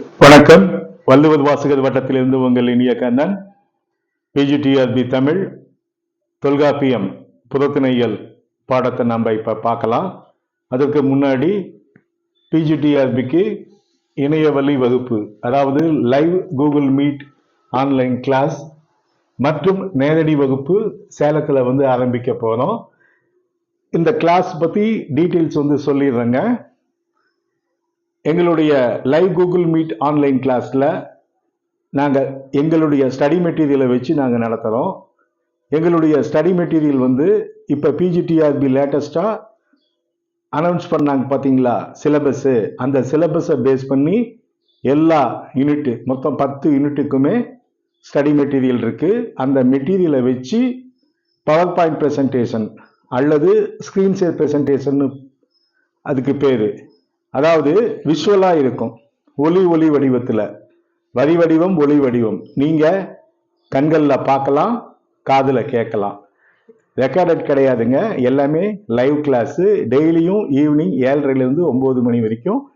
வணக்கம். வள்ளுவர் வாசகர் வட்டத்திலிருந்து உங்கள் இனிய கண்ணன் பிஜிடிஆர்பி தமிழ் தொல்காப்பியம் புறத்திணையல் பாடத்தை நம்ம இப்போ பார்க்கலாம். அதற்கு முன்னாடி பிஜிடிஆர்பிக்கு இணையவழி வகுப்பு அதாவது live Google Meet online class மற்றும் நேரடி வகுப்பு சேலத்தில் வந்து ஆரம்பிக்க போகிறோம் இந்த கிளாஸ் பற்றி டீட்டெயில்ஸ் வந்து சொல்லிடுறேங்க. எங்களுடைய லைவ் கூகுள் மீட் ஆன்லைன் கிளாஸில் நாங்கள் எங்களுடைய ஸ்டடி மெட்டீரியலை வச்சு நாங்கள் நடத்துகிறோம் எங்களுடைய ஸ்டடி மெட்டீரியல் வந்து இப்போ பிஜிடிஆர்பி லேட்டஸ்ட்டாக அனௌன்ஸ் பண்ணாங்க பார்த்தீங்களா சிலபஸ்ஸு அந்த சிலபஸை பேஸ் பண்ணி எல்லா யூனிட்டு மொத்தம் பத்து யூனிட்டுக்குமே ஸ்டடி மெட்டீரியல் இருக்குது அந்த மெட்டீரியலை வச்சு பவர் பாயிண்ட் ப்ரெசன்டேஷன் அல்லது ஸ்க்ரீன் ஷேர் ப்ரெசன்டேஷன் அதுக்கு பேர். அதாவது விஷுவலாக இருக்கும். ஒளி ஒளி வடிவத்தில். வரி வடிவம் ஒளி வடிவம். நீங்கள் கண்களில் பார்க்கலாம் காதில் கேட்கலாம். ரெக்கார்டட் கிடையாதுங்க. எல்லாமே லைவ் கிளாஸு டெய்லியும் ஈவினிங் ஏழரைலேருந்து ஒம்பது மணி வரைக்கும்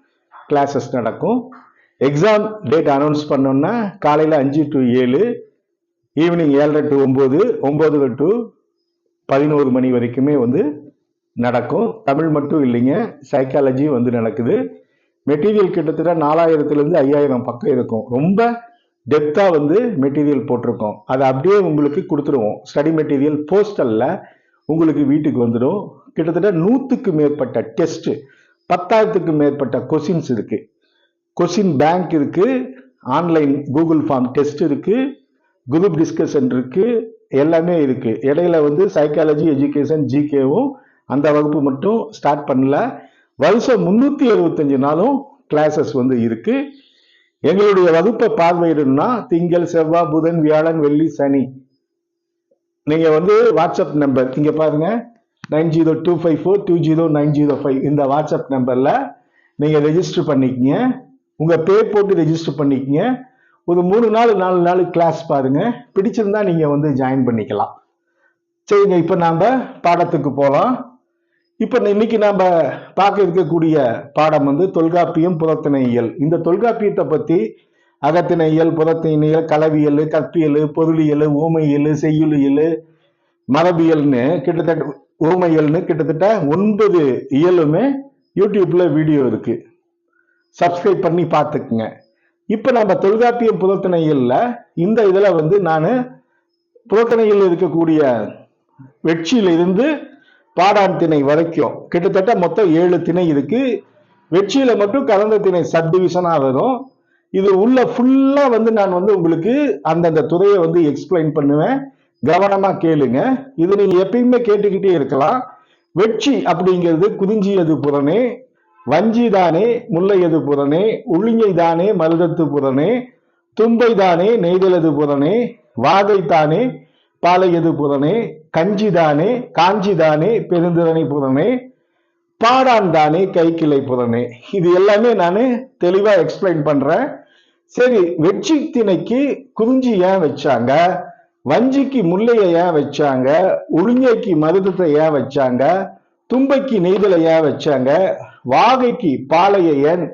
கிளாஸஸ் நடக்கும். எக்ஸாம் டேட் அனௌன்ஸ் பண்ணோன்னா காலையில் அஞ்சு டு ஏழு ஈவினிங் ஏழரை டு ஒம்பது ஒம்பது டு பதினோரு மணி வரைக்குமே வந்து நடக்கும். தமிழ் மட்டும் இல்லைங்க. சைக்காலஜி வந்து நடக்குது. மெட்டீரியல் கிட்டத்தட்ட நாலாயிரத்துலேருந்து ஐயாயிரம் பக்கம் இருக்கும். ரொம்ப டெப்த்தாக வந்து மெட்டீரியல் போட்டிருக்கோம். அதை அப்படியே உங்களுக்கு கொடுத்துருவோம். ஸ்டடி மெட்டீரியல் போஸ்டலில் உங்களுக்கு வீட்டுக்கு வந்துடும். கிட்டத்தட்ட நூற்றுக்கு மேற்பட்ட டெஸ்ட்டு பத்தாயிரத்துக்கு மேற்பட்ட கொஷின்ஸ் இருக்குது கொஷின் பேங்க் இருக்குது ஆன்லைன் கூகுள் ஃபார்ம் டெஸ்ட் இருக்குது குரூப் டிஸ்கஷன் இருக்குது எல்லாமே இருக்குது இடையில வந்து சைக்காலஜி எஜுகேஷன் ஜிகேவும் அந்த வகுப்பு மட்டும் ஸ்டார்ட் பண்ணல. வருஷம் முந்நூற்றி அறுபத்தஞ்சு நாளும் கிளாஸஸ் வந்து இருக்கு. எங்களுடைய வகுப்பை பார்வையிடணும்னா திங்கள் செவ்வாய் புதன் வியாழன் வெள்ளி சனி. நீங்க வந்து வாட்ஸ்அப் நம்பர் இங்க பாருங்க. Nine zero two five four two zero nine zero five. இந்த வாட்ஸ்அப் நம்பர்ல நீங்க ரெஜிஸ்டர் பண்ணிக்கங்க. உங்க பேர் போட்டு ரெஜிஸ்டர் பண்ணிக்கங்க. ஒரு மூணு நாள் நாலு நாள் கிளாஸ் பாருங்க. பிடிச்சிருந்தா நீங்க வந்து ஜாயின் பண்ணிக்கலாம். சரிங்க இப்போ நாம பாடத்துக்கு போகலாம். இப்போ இன்னைக்கு நாம் பார்க்க இருக்கக்கூடிய பாடம் வந்து தொல்காப்பியம் புறத்திணையியல். இந்த தொல்காப்பியத்தை பற்றி அகத்திணையியல் புறத்திணையியல் கலவியல் கற்பியல் பொருளியல் ஊமையியல் செய்யுளியல் மரபியல்னு கிட்டத்தட்ட ஊமையல்னு கிட்டத்தட்ட ஒன்பது இயலுமே யூடியூப்பில் வீடியோ இருக்குது சப்ஸ்கிரைப் பண்ணி பார்த்துக்குங்க. இப்போ நம்ம தொல்காப்பியம் புறத்திணையியல்ல இந்த இதில் வந்து நான் புறத்திணையில் இருக்கக்கூடிய வெற்றியிலிருந்து பாடான் திணை வரைக்கும் கிட்டத்தட்ட மொத்தம் ஏழு திணை இருக்கு. வெற்றியில மட்டும் கலந்த திணை சப்டிவிஷனா வரும். இது உள்ள ஃபுல்லா வந்து நான் வந்து உங்களுக்கு அந்தந்த துறையை வந்து எக்ஸ்பிளைன் பண்ணுவேன். கவனமா கேளுங்க. இது நீங்க எப்பயுமே கேட்டுக்கிட்டே இருக்கலாம். வெற்றி அப்படிங்கிறது குதிஞ்சியது புறனே வஞ்சி தானே முல்லையது புறனே உளிங்கை தானே மருதத்து புறனே தும்பை தானே நெய்தலது புறனே வாகை தானே பாலையது புறனே கஞ்சிதானே காஞ்சிதானே பெருந்திறனை புதனே பாடான் தானே கைக்கிளை புதனே. இது எல்லாமே நான் தெளிவா எக்ஸ்பிளைன் பண்றேன். சரி வெற்றி திணைக்கு குறிஞ்சி ஏன் வச்சாங்க? வஞ்சிக்கு முல்லையை ஏன் வச்சாங்க? உளுங்கைக்கு மருதத்தை ஏன் வச்சாங்க? தும்பைக்கு நெய்தலை ஏன் வச்சாங்க? வாகைக்கு பாலையை ஏன்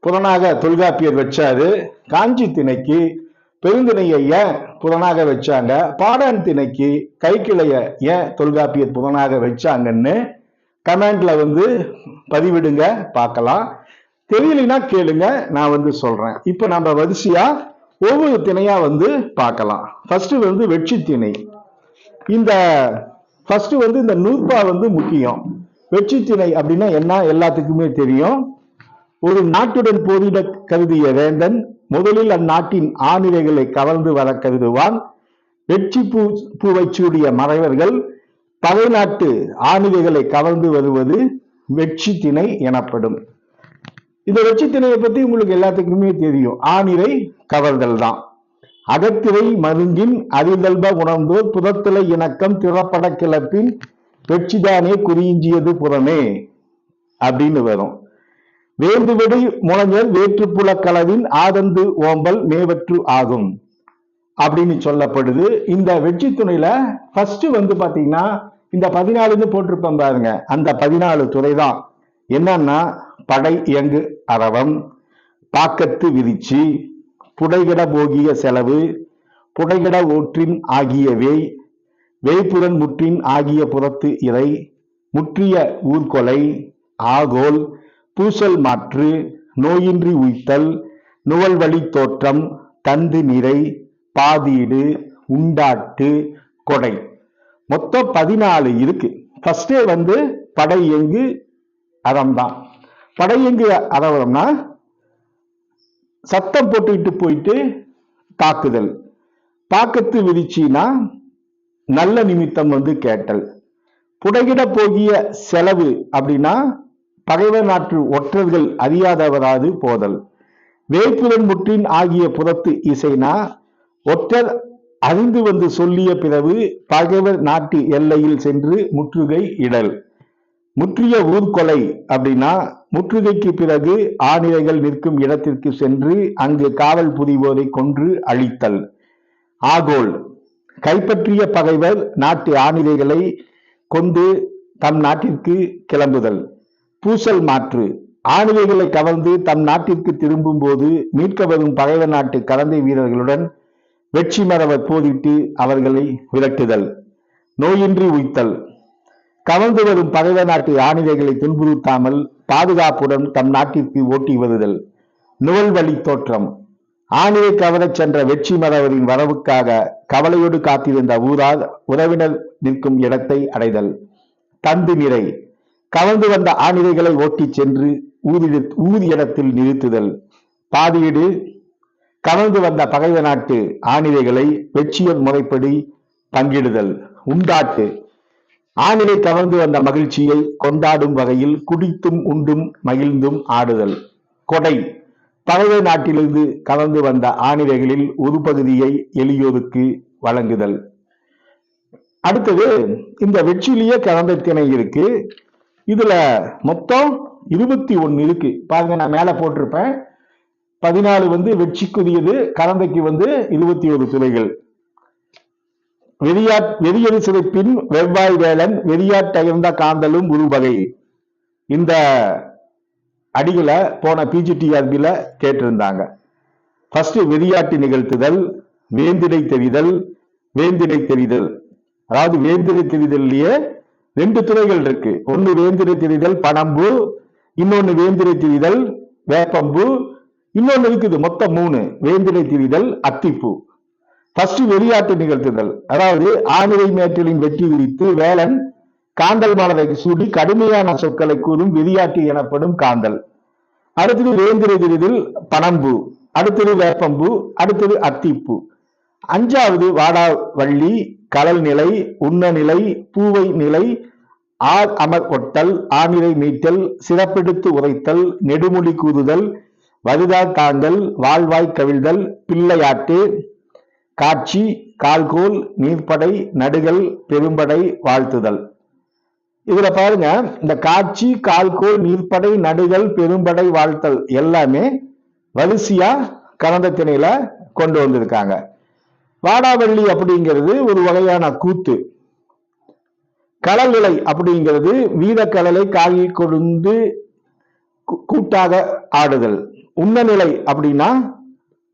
புறனாக தொல்காப்பியர் வச்சாரு? காஞ்சி திணைக்கு பெருந்திணையை ஏன் புலனாக வச்சாங்க? பாடான் திணைக்கு கைக்கிளைய ஏன் தொல்காப்பிய புறனாக வச்சாங்கன்னு கமெண்ட்ல வந்து பதிவிடுங்க பார்க்கலாம். தெரியலனா கேளுங்க நான் வந்து சொல்றேன். இப்போ நம்ம வரிசையா ஒவ்வொரு திணையா வந்து பார்க்கலாம். ஃபர்ஸ்ட் வந்து வெற்றி திணை. இந்த ஃபர்ஸ்ட் வந்து இந்த நூற்பா வந்து முக்கியம். வெற்றி திணை அப்படின்னா என்ன? எல்லாத்துக்குமே தெரியும். ஒரு நாட்டுடன் போரிட கருதிய வேந்தன் முதலில் அந்நாட்டின் ஆணிரைகளை கவர்ந்து வர கருதுவான். வெற்றி பூ பூவை சூடிய மறைவர்கள் பகை நாட்டு ஆணிரைகளை கவர்ந்து வருவது வெற்றி திணை எனப்படும். இந்த வெற்றி திணையை பத்தி உங்களுக்கு எல்லாத்துக்குமே தெரியும். ஆணிரை கவர்தல் தான். அகத்திரை மருங்கின் அறிதல்ப உணர்ந்தோர் புதத்திலை இணக்கம் திறப்பட கிளப்பின் வெற்றிதானே குறிஞ்சியது புறமே அப்படின்னு வரும். வேந்துவிடை முனைஞர் வேற்றுப்புல களவின் ஆதந்து ஓம்பல் மேவற்று ஆகும். அப்படின்னு சொல்லப்படுது. இந்த வெற்றி துணையில ஃபர்ஸ்ட் வந்து பாத்தீங்கன்னா இந்த பதினாலுன்னு போட்டிருப்பேன் பாருங்க. அந்த பதினாலு துறை தான். என்னன்னா படை இயங்கு அறவம் பாக்கத்து விரிச்சி புடைகிட போகிய செலவு புடைகிட ஓற்றின் ஆகியவை வேய்ப்புடன் முற்றின் ஆகிய புறத்து இறை முற்றிய ஊர்கொலை ஆகோல் பூசல் மாற்று நோயின்றி உய்த்தல் நுவல்வழி தோற்றம் தந்து நிறை பாதீடு உண்டாட்டு கொடை. மொத்தம் பதினாலு இருக்கு. ஃபர்ஸ்டே வந்து படை எங்கு அறம் தான் படை எங்கு அறவரம்னா சத்தம் போட்டுக்கிட்டு போயிட்டு தாக்குதல். தாக்கத்து விதிச்சினா நல்ல நிமித்தம் வந்து கேட்டல். புடைகிட போகிய செலவு அப்படின்னா பகைவர் நாற்று ஒற்றர்கள் அறியாதவராது போதல். வேப்பிலன் முற்றின் ஆகிய புறத்து இசைனா ஒற்றர் அறிந்து வந்து சொல்லிய பிறகு பகைவர் நாட்டு எல்லையில் சென்று முற்றுகை இடல். முற்றிய ஊர்கொலை அப்படின்னா முற்றுகைக்கு பிறகு ஆணிரைகள் நிற்கும் இடத்திற்கு சென்று அங்கு காவல் புரிவோரை கொன்று அழித்தல். ஆகோல் கைப்பற்றிய பகைவர் நாட்டு ஆணிரைகளை கொண்டு தம் நாட்டிற்கு கிளம்புதல். பூசல் மாற்று. ஆணிரைகளை கவர்ந்து தம் நாட்டிற்கு திரும்பும் போது மீட்க வரும் பகைவர் நாட்டு கலந்தை வீரர்களுடன் வெற்றி மரவர் போதிட்டு அவர்களை விரட்டுதல். நோயின்றி உய்த்தல். கவர்ந்து வரும் பகைவர் நாட்டு ஆணிவைகளை துன்புறுத்தாமல் பாதுகாப்புடன் தம் நாட்டிற்கு ஓட்டி வருதல். நுவல் வழி தோற்றம். ஆணியை கவரச் சென்ற வெற்றி மரவரின் வரவுக்காக கவலையோடு காத்திருந்த ஊரார் உறவினர் நிற்கும் இடத்தை அடைதல். தந்து நிறை. கவர்ந்து வந்த ஆணிரைகளை ஓட்டிச் சென்று ஊதி ஊதி இடத்தில் நிறுத்துதல். பாதியீடு கவர்ந்து வந்த பகைவ நாட்டு ஆணிரைகளை வெற்றியர் முறைப்படி பங்கிடுதல். உண்டாட்டு. ஆணிலை கவர்ந்து வந்த மகிழ்ச்சியை கொண்டாடும் வகையில் குடித்தும் உண்டும் மகிழ்ந்தும் ஆடுதல். கொடை. பகைவ நாட்டிலிருந்து கவர்ந்து வந்த ஆணிரைகளில் ஒரு பகுதியை எளியோருக்கு வழங்குதல். அடுத்தது இந்த வெற்றிலேயே கலந்த திணை இருக்கு. இதுல மொத்தம் இருபத்தி ஒன்னு இருக்கு. பாருங்க நான் மேல போட்டிருப்பேன். பதினாலு வந்து வெற்றிக்குரியது கரந்தைக்கு வந்து இருபத்தி ஒரு துறைகள் வெறியா வெறியது சிறப்பின் வெவ்வாய் வேளன் வெறியாட்டயர்ந்த காந்தலும் உருவகை இந்த அடிகளை போன பிஜிடிஆர்பில கேட்டிருந்தாங்க. ஃபர்ஸ்ட் வெறியாட்டு நிகழ்த்துதல் வேந்திடை தெரிதல் வேந்திடை தெரிதல். அதாவது வேந்திடை தெரிதல்லையே ரெண்டு துறைகள் இருக்கு. ஒன்னு வேந்திடை திரிதல் பனம்பு இன்னொன்னு வேந்திடை திரிதல் வேப்பம்பு இன்னொன்னு இருக்குது மொத்தம் மூணு வேந்திர திரிதல் அத்திப்பூ. ஃபர்ஸ்ட் வெறியாட்டு நிகழ்த்துதல். அதாவது ஆனிரை மேற்றலின் வெற்றி விரித்து வேலன் காந்தல் மலரை சூடி கடுமையான சொற்களை கூறும் வெறியாட்டு எனப்படும் காந்தல். அடுத்தது வேந்திர திரிதில் பனம்பு அடுத்தது வேப்பம்பு அடுத்தது அத்திப்பூ. அஞ்சாவது வாடாவள்ளி கலல் நிலை உண்ண நிலை பூவை நிலை ஆர் அமர் ஒட்டல் ஆணிரை மீட்டல் சிறப்பெடுத்து உரைத்தல் நெடுமொழி கூறுதல் வலுதால் தாங்கல் வாழ்வாய் கவிழ்தல் பிள்ளையாட்டு காட்சி கால்கோல் நீர்ப்படை நடுகள் பெரும்படை வாழ்த்துதல். இதுல பாருங்க இந்த காட்சி கால்கோல் நீர்ப்படை நடுகள் பெரும்படை வாழ்த்தல் எல்லாமே வரிசையா கலந்த திணையில கொண்டு வந்திருக்காங்க. வாடாவள்ளி அப்படிங்கிறது ஒரு வகையான கூத்து. கடல்நிலை அப்படிங்கிறது வீரக்கடலை காகி கொண்டு கூட்டாக ஆடுதல். உண்ணநிலை அப்படின்னா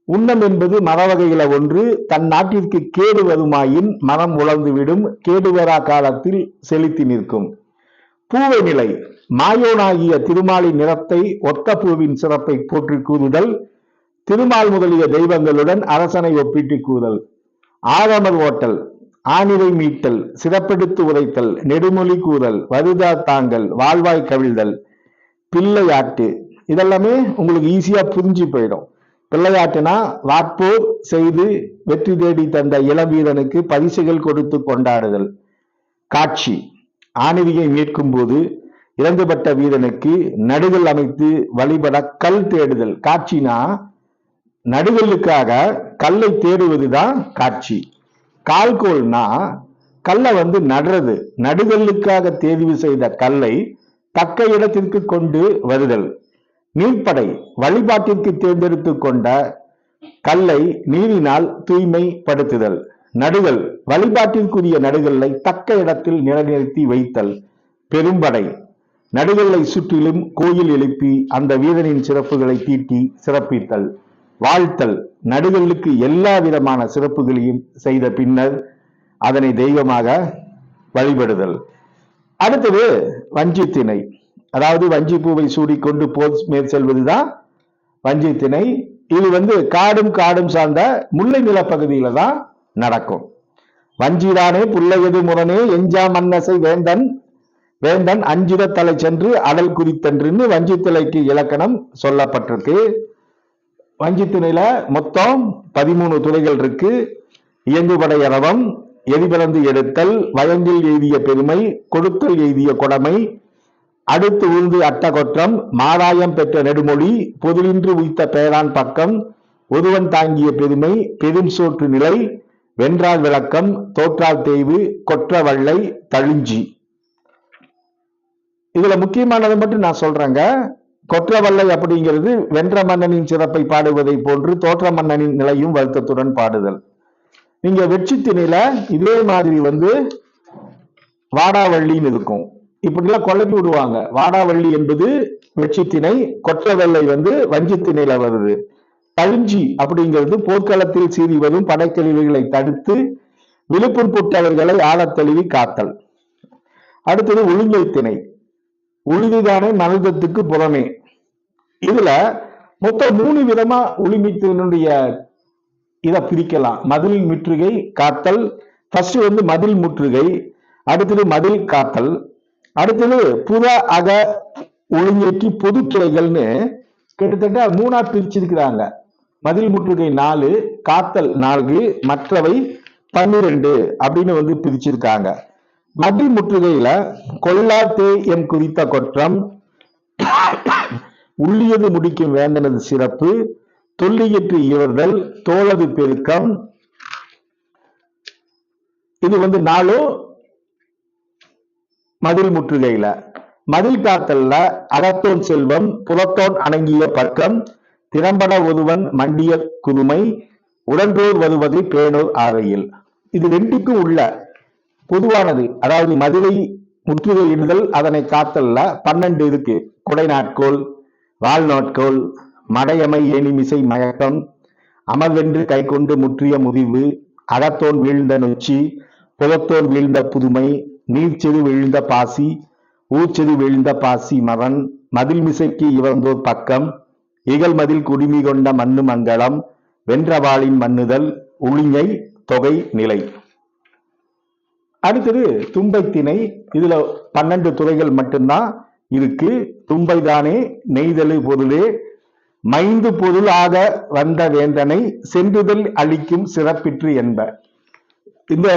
உண்ணம் என்பது மரவகையில ஒன்று தன் நாட்டிற்கு கேடு வருமாயின் மரம் உழந்துவிடும் கேடுவரா காலத்தில் செலுத்தி நிற்கும். பூவை நிலை மாயோனாகிய திருமாலின் நிறத்தை ஒத்த பூவின் சிறப்பை போற்றி கூறுதல் திருமால் முதலிய தெய்வங்களுடன் அரசனை ஒப்பிட்டு கூறுதல். ஆரமர் ஓட்டல் ஆணிரை மீட்டல் சிறப்பெடுத்து உரைத்தல் நெடுமொழி கூறல் வருதா தாங்கல் வாழ்வாய் கவிழ்தல் பிள்ளையாட்டு. இதெல்லாமே உங்களுக்கு ஈஸியா புரிஞ்சு போயிடும். பிள்ளையாட்டுனா வாட்போர் செய்து வெற்றி தேடி தந்த இளவீரனுக்கு பரிசுகள் கொடுத்து கொண்டாடுதல். காட்சி. ஆணிவியை மீட்கும் போது இறந்துபட்ட வீரனுக்கு நடுதல் அமைத்து வழிபட கல் தேடுதல். காட்சினா நடுதலுக்காக கல்லை தேடுவதுதான் காட்சி. கால்கோல்னா கல்லை வந்து நடுறது. நடுதலுக்காக தேர்வு செய்த கல்லை தக்க இடத்திற்கு கொண்டு வருதல். நீர்ப்படை வழிபாட்டிற்கு தேர்ந்தெடுத்து கொண்ட கல்லை நீரினால் தூய்மைப்படுத்துதல். நடுகள் வழிபாட்டிற்குரிய நடுகளை தக்க இடத்தில் நிலைநிறுத்தி வைத்தல். பெரும்படை நடுகளை சுற்றிலும் கோயில் எழுப்பி அந்த வீரனின் சிறப்புகளை தீட்டி சிறப்பித்தல். வாழ்த்தல். நடுகளுக்கு எல்லா விதமான சிறப்புகளையும் செய்த பின்னர் அதனை தெய்வமாக வழிபடுதல். அடுத்தது வஞ்சித்திணை அதாவது வஞ்சி பூவை சூடிக்கொண்டு போர் மேற் செல்வதுதான் வஞ்சித்திணை இது வந்து காடும் காடும் சார்ந்த முல்லை நிலப்பகுதியில தான் நடக்கும். வஞ்சிதானே புல்லையது முரணே எஞ்சா மன்னசை வேந்தன் வேந்தன் அஞ்சிட தலை சென்று அடல் குறித்தன்றுன்னு வஞ்சித்திலைக்கு இலக்கணம் சொல்லப்பட்டிருக்கு. வங்கித்துணையில மொத்தம் பதிமூணு துறைகள் இருக்கு. இயங்குபடை அரவம் எரிபிறந்து எடுத்தல் வயங்கில் எய்திய பெருமை கொடுத்தல் எய்திய கொடமை அடுத்து உழுந்து அட்டகொற்றம் மாராயம் பெற்ற நெடுமொழி பொதுவின்றி உய்த்த பெயரான் பக்கம் ஒருவன் தாங்கிய பெருமை பெரும் சோற்று நிலை வென்றால் விளக்கம் தோற்றால் தேய்வு கொற்ற வள்ளை தழிஞ்சி. இதுல முக்கியமானதை மட்டும் நான் சொல்றேங்க. கொற்றவல்லை அப்படிங்கிறது வென்ற மன்னனின் சிறப்பை பாடுவதை போன்று தோற்ற மன்னனின் நிலையும் வருத்தத்துடன் பாடுதல். நீங்க வெற்றித்திணையில இதே மாதிரி வந்து வாடாவள்ளின்னு இருக்கும். இப்படிலாம் குழப்பி விடுவாங்க. வாடாவள்ளி என்பது வெற்றித்திணை கொற்றவெல்லை வந்து வஞ்சித்திணையில வருது. பழிஞ்சி அப்படிங்கிறது போர்க்களத்தில் சீறி வரும் படைக்கழிவுகளை தடுத்து விழுப்புண் புட்டவர்களை தழுவி காத்தல். அடுத்தது உளுங்கை திணை. உழுதுதானே மனிதத்துக்கு புறமே. இதுல மொத்தம் மூணு விதமா உளிமித்தினுடைய இதை பிரிக்கலாம். மதில் முற்றுகை காத்தல். ஃபர்ஸ்ட் வந்து மதில் முற்றுகை அடுத்தது மதில் காத்தல். அடுத்தது புற அக ஒழுங்கேற்றி பொது துறைகள்னு கிட்டத்தட்ட மூணா பிரிச்சிருக்கிறாங்க. மதில் முற்றுகை நாலு காத்தல் நான்கு மற்றவை பன்னிரெண்டு அப்படின்னு வந்து பிரிச்சிருக்காங்க. மதில் முற்றுகையில கொல்லா எம் குறித்த கொற்றம். உள்ளியது முடிக்கும் வேந்தனது சிறப்பு. தொல்லியற்று இயர்தல் தோழது பெருக்கம். இது வந்து நாளும் மதில் முற்றுகையில. மதில் காத்தல்ல அகத்தோன் செல்வம் புறத்தோன் அணங்கிய பக்கம் திறம்பட ஒருவன் மண்டிய குதுமை உடன்றோர் வருவது பேணோர் ஆகையில். இது ரெண்டுக்கும் உள்ள பொதுவானது. அதாவது மதுரை முற்றுகையிடுதல் அதனை காத்தல்ல. பன்னெண்டு இருக்கு. குடைநாட்கோள் வாழ்நாட்கோள் மடையமை ஏனிமிசை மயக்கம் அமர்வென்று கை கொண்டு முற்றிய முறிவு அகத்தோன் வீழ்ந்த நொச்சி புலத்தோன் வீழ்ந்த புதுமை நீர்ச்செது வீழ்ந்த பாசி ஊர்ச்செது வீழ்ந்த பாசி மரன் மதில் மிசைக்கு இவர்ந்தோர் பக்கம் இகல் மதில் குடிமி கொண்ட மண்ணு மங்களம் வென்றவாளின் மண்ணுதல் உளிஞை தொகை நிலை. அடுத்தது தும்பை திணை. இதுல பன்னெண்டு துறைகள் மட்டும்தான் இருக்கு. தும்பை தானே நெய்தலு பொருளே. மைந்து பொருளாக ஆக வந்த வேந்தனை சென்றுதல் அளிக்கும் சிறப்பிற்று என்ப. இந்த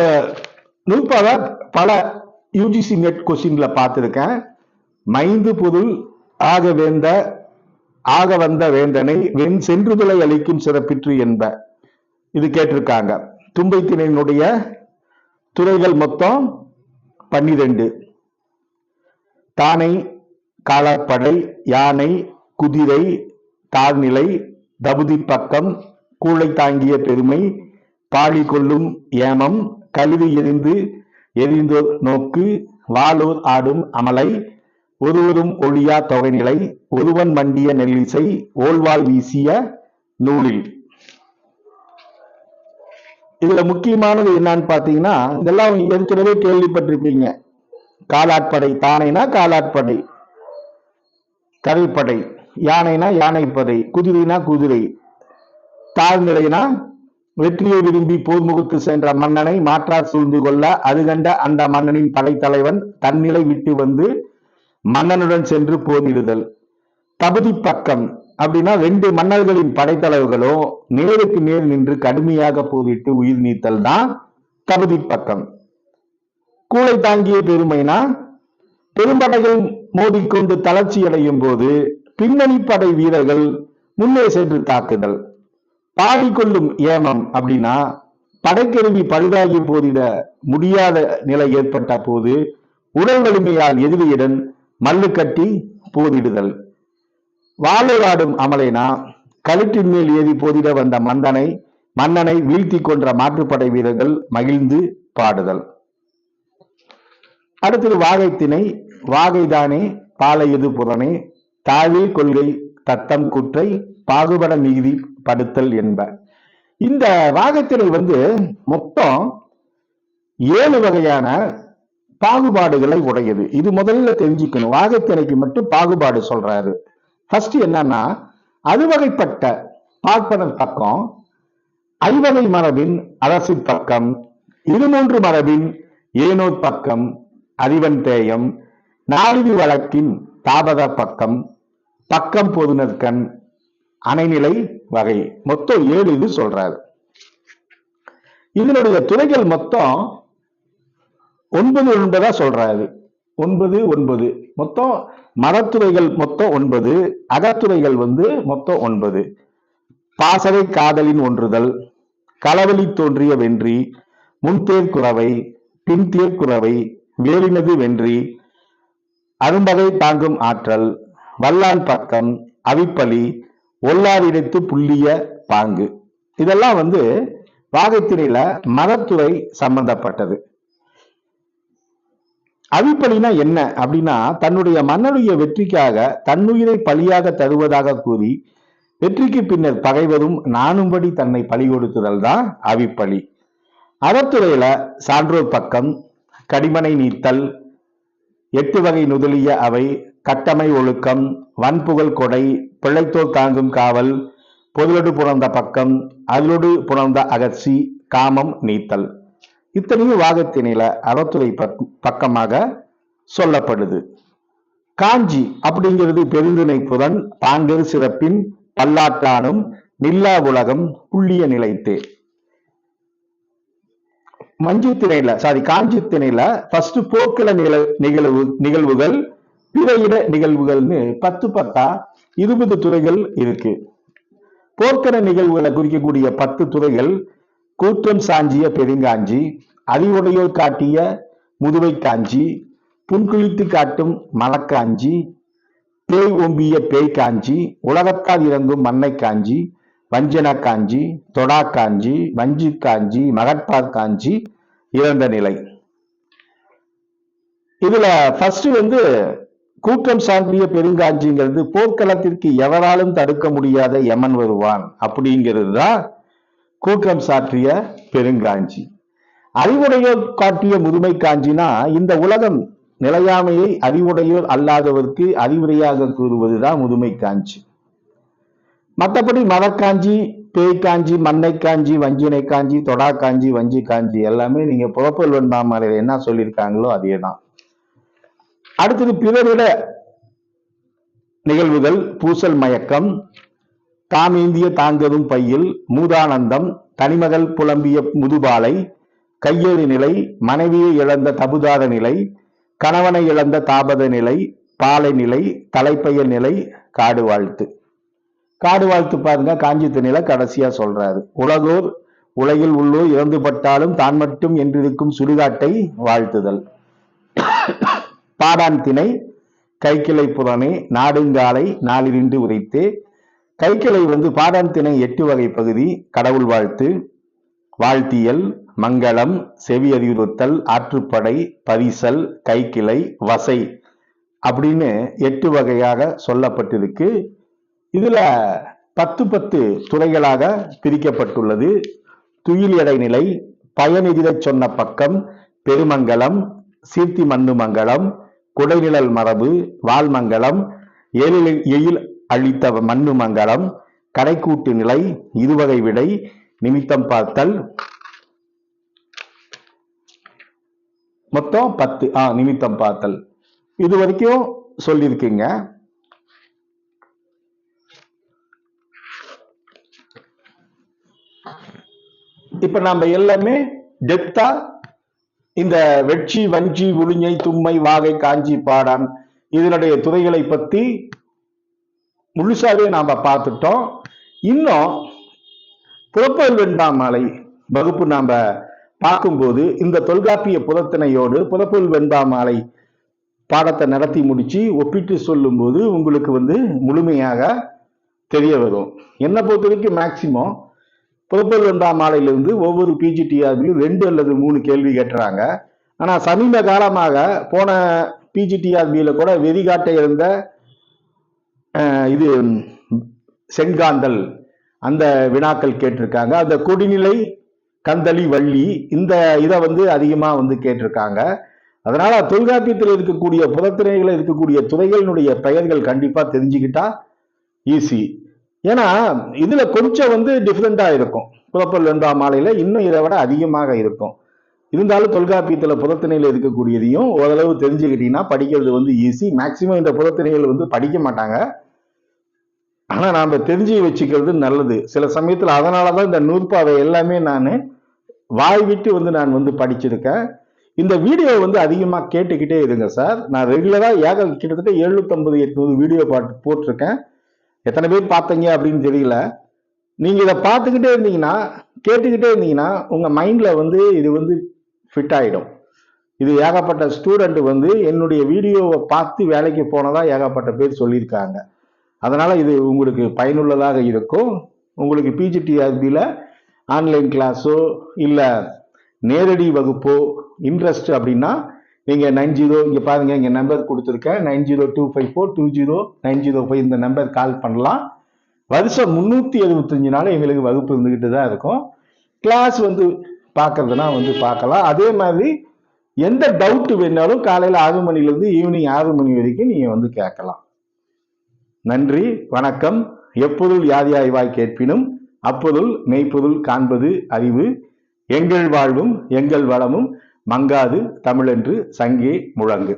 நூற்பாவை பல யூஜிசி நெட் கொஸ்டின்ல பார்த்துருக்கேன். மைந்து பொருள் ஆக வேந்த ஆக வந்த வேந்தனை வெண் சென்றுதலை அளிக்கும் சிறப்பிற்று என்ப. இது கேட்டிருக்காங்க. தும்பை திணையினுடைய துறைகள் மொத்தம் பன்னிரண்டு. தானை காலாட்படை யானை குதிரை தாழ்நிலை தபுதி பக்கம் கூளை தாங்கிய பெருமை பாடி கொள்ளும் ஏமம் கழுவி எரிந்து எரிந்தோர் நோக்கு வாளூர் ஆடும் அமலை ஒருவரும் ஒழியா தொகைநிலை ஒருவன் மண்டிய நெல்லிசை ஓல்வாள் வீசிய நூலில். இதுல முக்கியமானது என்னன்னு பாத்தீங்கன்னா இதெல்லாம் ஏற்கனவே கேள்விப்பட்டிருப்பீங்க. காலாட்படை தானைனா காலாட்படை கரைப்படை யானைனா யானைப்படை குதிரைனா குதிரை தாழ்நிலைனா வெற்றியை விரும்பி போர்முகத்து சென்ற மன்னனை மாற்றார் சூழ்ந்து கொள்ள அது கண்ட அந்த மன்னனின் படைத்தலைவன் தன்னிலை விட்டு வந்து மன்னனுடன் சென்று போரிடுதல். தகுதி பக்கம் அப்படின்னா ரெண்டு மன்னர்களின் படைத்தலைவர்களும் நேருக்கு நேர் நின்று கடுமையாக போரிட்டு உயிர் நீத்தல் தான் தகுதி பக்கம். கூளை தாங்கிய பெருமைனா பெரும்படைகள் மோதிக்கொண்டு தளர்ச்சி அடையும் போது பின்னணி படை வீரர்கள் முன்னே சென்று தாக்குதல். பாடிக்கொள்ளும் ஏமம் அப்படின்னா படைக்கருவி பழுதாகி போதிட முடியாத நிலை ஏற்பட்ட போது உடல் வலிமையால் எதிரியுடன் மல்லு கட்டி போதிடுதல் வாழையாடும் அமலைனா கழுத்தின் மேல் ஏறி போதிட வந்த மந்தனை மன்னனை வீழ்த்தி கொன்ற மாற்றுப்படை வீரர்கள் மகிழ்ந்து பாடுதல். அடுத்தது வாகைத்திணை வாகைதானே பாலையது புறனே தாழே கொள்கை தத்தம் குற்றை பாகுபட நீதி படுத்தல் என்ப. இந்த வாகத்திணை வந்து மொத்தம் ஏழு வகையான பாகுபாடுகளை உடையது. இது முதல்ல தெரிஞ்சுக்கணும். வாகத்திணைக்கு மட்டும் பாகுபாடு சொல்றாரு. ஃபர்ஸ்ட் என்னன்னா அறுவகைப்பட்ட பார்ப்பனர் பக்கம் ஐவகை மரபின் அரசின் பக்கம் இருமூன்று மரபின் ஏனோர் பக்கம் அறிவன் தேயம் நாளிதி வழக்கின் தாபத பக்கம் பக்கம் பொதுநற்கண் அணைநிலை வகை. மொத்தம் ஏழு இது சொல்றாரு. இதனுடைய துறைகள் மொத்தம் ஒன்பது ஒன்பதா சொல்றாரு. ஒன்பது ஒன்பது. மொத்தம் மரத்துறைகள் மொத்தம் ஒன்பது அகத்துறைகள் வந்து மொத்தம் ஒன்பது. பாசறை காதலின் ஒன்றுதல் களவழி தோன்றிய வென்றி முன்தேர்குறவை பின்தேர்குறவை வேலினது வென்றி அரும்பகை தாங்கும் ஆற்றல் வல்லான் பக்கம் அவிப்பலி ஒல்லாரிடத்து புள்ளிய பாங்கு. இதெல்லாம் வந்து வாகத்திரையில மரத்துறை சம்பந்தப்பட்டது. அவிப்பலினா என்ன அப்படின்னா தன்னுடைய மன்னனுடைய வெற்றிக்காக தன்னுயிரை பலியாக தருவதாக கூறி வெற்றிக்கு பின்னர் பகைவரும் நானும்படி தன்னை பலி கொடுத்துதல் தான் அவிப்பலி அறத்துறையில சான்றோர் பக்கம் கடிமனை நீத்தல் எட்டு வகை நுதலிய அவை கட்டமை ஒழுக்கம் வன்புகழ் கொடை பிழைத்தோர் தாங்கும் காவல் பொதுலடு புணர்ந்த பக்கம் அதிலொடு புணர்ந்த அகற்சி காமம் நீத்தல். இத்தனையும் வாகத்தினில அறத்துறை பக்கமாக சொல்லப்படுது. காஞ்சி அப்படிங்கிறது பெருந்திணை புதன் பாங்கர் சிறப்பின் பல்லாட்டானும் நில்லா உலகம் புள்ளிய நிலைத்தே. மஞ்சு திணையில சாரி காஞ்சி திணையில ஃபர்ஸ்ட் போக்கில நிகழ்வு நிகழ்வுகள் பிற இட நிகழ்வுகள்னு பத்து பத்தா இருபது துறைகள் இருக்கு. போர்க்கர நிகழ்வுகளை குறிக்கக்கூடிய பத்து துறைகள் கூற்றம் சாஞ்சிய பெருங்காஞ்சி அறிவுடையோர் காட்டிய முதுவை காஞ்சி புன்குளித்து காட்டும் மலக்காஞ்சி பேய் ஓம்பிய பேய் காஞ்சி உலகத்தால் இறங்கும் மண்ணை காஞ்சி வஞ்சன காஞ்சி தொடா காஞ்சி வஞ்சி காஞ்சி மகட்பார் காஞ்சி இறந்த நிலை. இதுல ஃபர்ஸ்ட் வந்து கூட்டம் சான்றிய பெருங்காஞ்சிங்கிறது போர்க்களத்திற்கு எவராலும் தடுக்க முடியாத யமன் வருவான் அப்படிங்கிறது தான் கூற்றம் சாற்றிய பெருங்காஞ்சி. அறிவுடையோர் காட்டிய முதுமை காஞ்சினா இந்த உலகம் நிலையாமையை அறிவுடையோர் அல்லாதவருக்கு அறிவுரையாக கூறுவதுதான் முதுமை காஞ்சி. மற்றபடி மதக்காஞ்சி பேய் காஞ்சி மண்ணை காஞ்சி வஞ்சினை காஞ்சி தொடா காஞ்சி வஞ்சி காஞ்சி எல்லாமே நீங்க புறப்பல் வெண்பாமலையில என்ன சொல்லியிருக்காங்களோ அதே தான் அடுத்தது பிறரிட நிகழ்வுகள் பூசல் மயக்கம் தாமேந்திய தாங்கதும் பையில் மூதானந்தம் தனிமகள் புலம்பிய முதுபாலை கையேறு நிலை மனைவியை இழந்த தபுதாத நிலை கணவனை இழந்த தாபத நிலை பாலை நிலை தலைப்பைய நிலை காடு வாழ்த்து. காடு வாழ்த்து பாருங்க காஞ்சித்து நிலை கடைசியா சொல்றாரு. உலகோர் உலகில் உள்ளோர் இறந்துபட்டாலும் தான் மட்டும் என்றிருக்கும் சுடுகாட்டை வாழ்த்துதல். பாடான் திணை கைக்கிளை புறனே நாடுங்காலை நாளிரிண்டு உரைத்து கைக்கிளை வந்து பாடாண்திணை எட்டு வகை பகுதி கடவுள் வாழ்த்து வாழ்த்தியல் மங்களம் செவி அறிவுறுத்தல் ஆற்றுப்படை பரிசல் கைக்கிளை வசை அப்படின்னு எட்டு வகையாக சொல்லப்பட்டிருக்கு. இதுல பத்து பத்து துறைகளாக பிரிக்கப்பட்டுள்ளது. துயில் இடைநிலை நிலை சொன்ன பக்கம் பெருமங்கலம் சீர்த்தி மண்ணு மங்கலம் குடைநிழல் மரபு வால்மங்கலம் எழில் எயில் அளித்த மண்ணு மங்கலம் கடைக்கூட்டு நிலை இருவகை விடை நிமித்தம் பார்த்தல். மொத்தம் பத்து. ஆ நிமித்தம் பார்த்தல். இது வரைக்கும் சொல்லியிருக்கீங்க. இப்ப நம்ம எல்லாமே டெப்தா இந்த வெட்சி வஞ்சி உளிஞ்சை தும்மை வாகை காஞ்சி பாடான் இதனுடைய துறைகளை பத்தி முழுசாவே நாம் பார்த்துட்டோம் இன்னும் புறப்பல் வெண்பாமாலை வகுப்பு நாம் பார்க்கும்போது இந்த தொல்காப்பிய புறத்திணையோடு புறப்பல் வெண்பாமாலை பாடத்தை நடத்தி முடிச்சு ஒப்பிட்டு சொல்லும்போது உங்களுக்கு வந்து முழுமையாக தெரிய வரும். என்னை பொறுத்த வரைக்கும் மேக்சிமம் புறப்பொருள் வெண்பாமாலையிலிருந்து ஒவ்வொரு பிஜிடிஆர்பியும் ரெண்டு அல்லது மூணு கேள்வி கேட்டுறாங்க ஆனால் சமீப காலமாக போன பிஜிடிஆர்பியில் கூட வெறிகாட்டை இருந்த இது செங்காந்தல். அந்த வினாக்கள் கேட்டிருக்காங்க. அந்த கொடிநிலை கந்தளி வள்ளி இந்த இதை வந்து அதிகமாக வந்து கேட்டிருக்காங்க. அதனால தொல்காப்பியத்தில் இருக்கக்கூடிய புறத்திணைகளில் இருக்கக்கூடிய துறைகளினுடைய பெயர்கள் கண்டிப்பாக தெரிஞ்சுக்கிட்டா ஈஸி ஏன்னா இதில் கொஞ்சம் வந்து டிஃப்ரெண்ட்டாக இருக்கும். புறப்பொருள் வெண்பா மாலையில் இன்னும் இதை விட அதிகமாக இருக்கும். இருந்தாலும் தொல்காப்பியத்தில் புறத்திணையில் இருக்கக்கூடியதையும் ஓரளவு தெரிஞ்சுக்கிட்டீங்கன்னா படிக்கிறது வந்து ஈஸி மேக்சிமம் இந்த புறத்திணைகள் வந்து படிக்க மாட்டாங்க. ஆனால் நாம் தெரிஞ்சு வச்சுக்கிறது நல்லது. சில சமயத்தில் அதனால தான் இந்த நூற்பாவை எல்லாமே நான் வாய் விட்டு வந்து நான் வந்து படிச்சிருக்கேன். இந்த வீடியோ வந்து அதிகமாக கேட்டுக்கிட்டே இருங்க சார். நான் ரெகுலராக ஏக கிட்டத்தட்ட எழுநூத்தம்பது எட்நூறு வீடியோ பாட்டு போட்டிருக்கேன். எத்தனை பேர் பார்த்தீங்க அப்படின்னு தெரியல. நீங்கள் இதை பார்த்துக்கிட்டே இருந்தீங்கன்னா கேட்டுக்கிட்டே இருந்தீங்கன்னா உங்கள் மைண்டில் வந்து இது வந்து ஃபிட் ஆகிடும் இது ஏகப்பட்ட ஸ்டூடெண்ட் வந்து என்னுடைய வீடியோவை பார்த்து வேலைக்கு போனதாக ஏகப்பட்ட பேர் சொல்லியிருக்காங்க. அதனால் இது உங்களுக்கு பயனுள்ளதாக இருக்கும். உங்களுக்கு பிஜிடிஆர்பியில் ஆன்லைன் கிளாஸோ இல்லை நேரடி வகுப்போ இன்ட்ரெஸ்ட் அப்படின்னா நீங்கள் நைன் ஜீரோ இங்கே பாருங்கள் இங்கே நம்பர் கொடுத்துருக்கேன். Nine zero two five four two zero nine zero five இந்த நம்பர் கால் பண்ணலாம். வருஷம் முந்நூற்றி எழுபத்தஞ்சு நாள் எங்களுக்கு வகுப்பு இருந்துக்கிட்டு தான் இருக்கும். கிளாஸ் வந்து பார்க்கறதுனா வந்து பார்க்கலாம். அதே மாதிரி எந்த டவுட் வேணாலும் காலையில் ஆறு மணிலேருந்து ஈவினிங் ஆறு மணி வரைக்கும் நீங்கள் வந்து கேட்கலாம். நன்றி வணக்கம். எப்பொருள் யாதி ஆய்வாய் கேட்பினும் அப்பொருள் மெய்ப்பொருள் காண்பது அறிவு. எங்கள் வாழ்வும் எங்கள் வளமும் மங்காது தமிழென்று சங்கே முழங்கு.